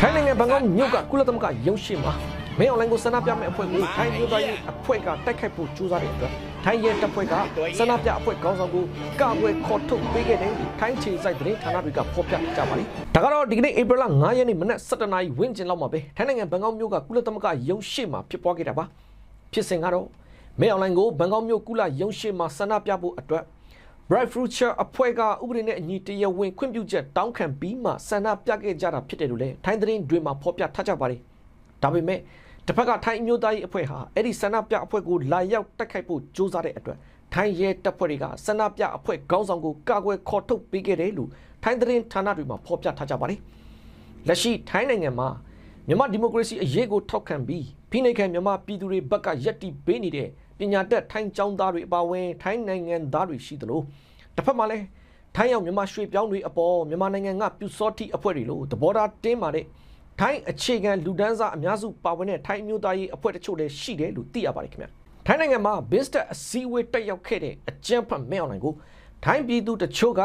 ထိုင်းနိုင်ငံဘန်ကောက်မြို့ကကုလသမဂ္ဂရုံးရှိမှာမင်းအွန်လိုင်းကိုဆန္ဒပြမဲ့အဖွဲ့ကိုထိုင်းမြို့သားရေးအဖွဲ့ကတိုက်ခိုက်ဖို့ကြိုးစားတဲ့အတွက်ထိုင်းရဲတပ်ဖွဲ့ကဆန္ဒပြအဖွဲ့ခေါင်းဆောင်ကိုကာကွယ်ခေါ်ထုတ်ပေးခဲ့တယ်လို့ထိုင်းခြေစိုက်သတင်းဌာနတွေကဖော်ပြကြပါတယ်။ဒါကတော့ဒီကနေ့ဧပြီလ9ရက်နေ့မနက်7:00နာရီဝန်းကျင်လောက်မှာပဲထိုင်းနိုင်ငံဘန်ကောက်မြို့ကကုလသမဂ္ဂရုံးရှိမှာဖြစ်ပွားခဲ့တာပါ။ဖြစ်စဉ်ကတော့မင်းအွန်လိုင်းကိုဘန်ကောက်မြို့ကုလရုံးရှိမှာဆန္ဒပြဖို့အတွက် Bright Future အဖွဲ့ကဥပဒေနဲ့အညီတရားဝင်ခွင့်ပြုချက်တောင်းခံပြီးမှဆန္ဒပြခဲ့ကြတာဖြစ်တယ်လို့လည်းထိုင်းသတင်းတွေမှာဖော်ပြထားကြပါတယ်။ဒါပေမဲ့တစ်ဖက်ကထိုင်းအမျိုးသားရေးအဖွဲ့ဟာအဲ့ဒီဆန္ဒပြအဖွဲ့ကိုလာရောက်တိုက်ခိုက်ဖို့ကြိုးစားတဲ့အတွက်ထိုင်းရဲတပ်ဖွဲ့တွေကဆန္ဒပြအဖွဲ့ခေါင်းဆောင်ကိုကာကွယ်ခေါ်ထုတ်ပေးခဲ့တယ်လို့ထိုင်းသတင်းဌာနတွေမှာဖော်ပြထားကြပါတယ်။လက်ရှိထိုင်းနိုင်ငံမှာမြန်မာဒီမိုကရေစီအရေးကိုထောက်ခံပြီးဖိနှိပ်ခံမြန်မာပြည်သူတွေဘက်ကယက်တီပေးနေတဲ့ ပညာတတ်ထိုင်းကျောင်းသားတွေအပါအဝင်ထိုင်းနိုင်ငံသားတွေရှိသလိုတစ်ဖက်မှာလည်းထိုင်းရောက်မြန်မာရွှေပြောင်းတွေအပေါ်မြန်မာနိုင်ငံကပြူစောတိအဖွဲ့တွေလို့သဘောထားတင်းမာတဲ့ထိုင်းအခြေခံလူဒန်းစားအများစုပါဝင်တဲ့ထိုင်းအမျိုးသားရေးအဖွဲ့တချို့လည်းရှိတယ်လို့သိရပါတယ်ခင်ဗျထိုင်းနိုင်ငံမှာ Business အစည်းအဝေးတက်ရောက်ခဲ့တဲ့အကြံဖတ်မဲအွန်လိုင်းကိုထိုင်းပြည်သူတချို့က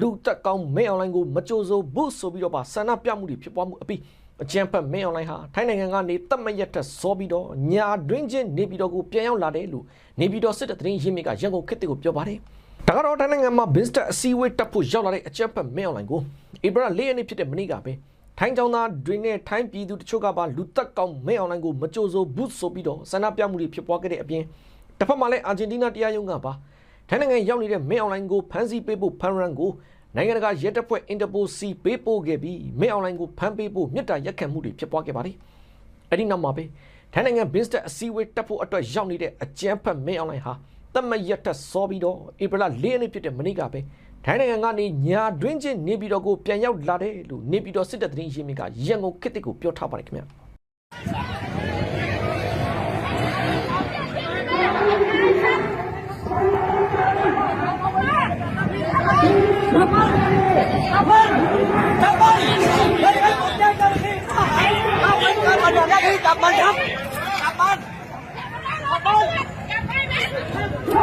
လူတက်ကောင်းမဲအွန်လိုင်းကိုမကြိုးစိုးဘူးဆိုပြီးတော့ပါဆန္ဒပြမှုတွေဖြစ်ပွားမှုအပြီး အကြံဖတ်မဲအွန်လိုင်းဟာထိုင်းနိုင်ငံကနေတတ်မရက်တက်စောပြီးတော့ညာတွင်းချင်းနေပြည်တော်ကိုပြန်ရောက်လာတယ်လို့နေပြည်တော်စစ်တပ်သတင်းရင်းမြစ်ကရန်ကုန်ခေတ်ကိုပြောပါတယ်ဒါကတော့ထိုင်းနိုင်ငံမှာ Business အစည်းအဝေးတက်ဖို့ရောက်လာတဲ့အကြံဖတ်မဲအွန်လိုင်းကိုဧပြီလ၄ရက်နေ့ဖြစ်တဲ့မနေ့ကပဲထိုင်းကျောင်းသားတွေနဲ့ထိုင်းပြည်သူတချို့ကပါလူတက်ကောင်းမဲအွန်လိုင်းကိုမကြိုးစိုးဘူးဆိုပြီးတော့ဆန္ဒပြမှုတွေဖြစ်ပွားခဲ့တဲ့အပြင်တစ်ဖက်မှာလည်းအာဂျင်တီးနားတရားရုံးကပါထိုင်းနိုင်ငံရောက်နေတဲ့မဲအွန်လိုင်းကိုဖမ်းဆီးပေးဖို့ဖန်ရန်ကို နိုင်ငံတကာရဲတပ်ဖွဲ့ Interpol စီပေးပို့ခဲ့ပြီးမဲအွန်လိုင်းကိုဖမ်းပေးဖို့မြစ်တာရက်ခံမှုတွေဖြစ်ပွားခဲ့ပါတယ်။အဲ့ဒီနောက်မှာပဲထိုင်းနိုင်ငံ Business အစည်းအဝေးတက်ဖို့အတွက်ရောက်နေတဲ့အကြမ်းဖက်မဲအွန်လိုင်းဟာတတ်မရက်တက်စောပြီးတော့ဧပြီလ၄ရက်နေ့ဖြစ်တဲ့မနေ့ကပဲထိုင်းနိုင်ငံကနေညာတွင်းချင်းနေပြည်တော်ကိုပြန်ရောက်လာတယ်လို့နေပြည်တော်စစ်တပ်သတင်းရင်းမြစ်ကရန်ကုန်ခေတ်ကိုပြောထားပါတယ်ခင်ဗျာ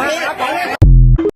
อย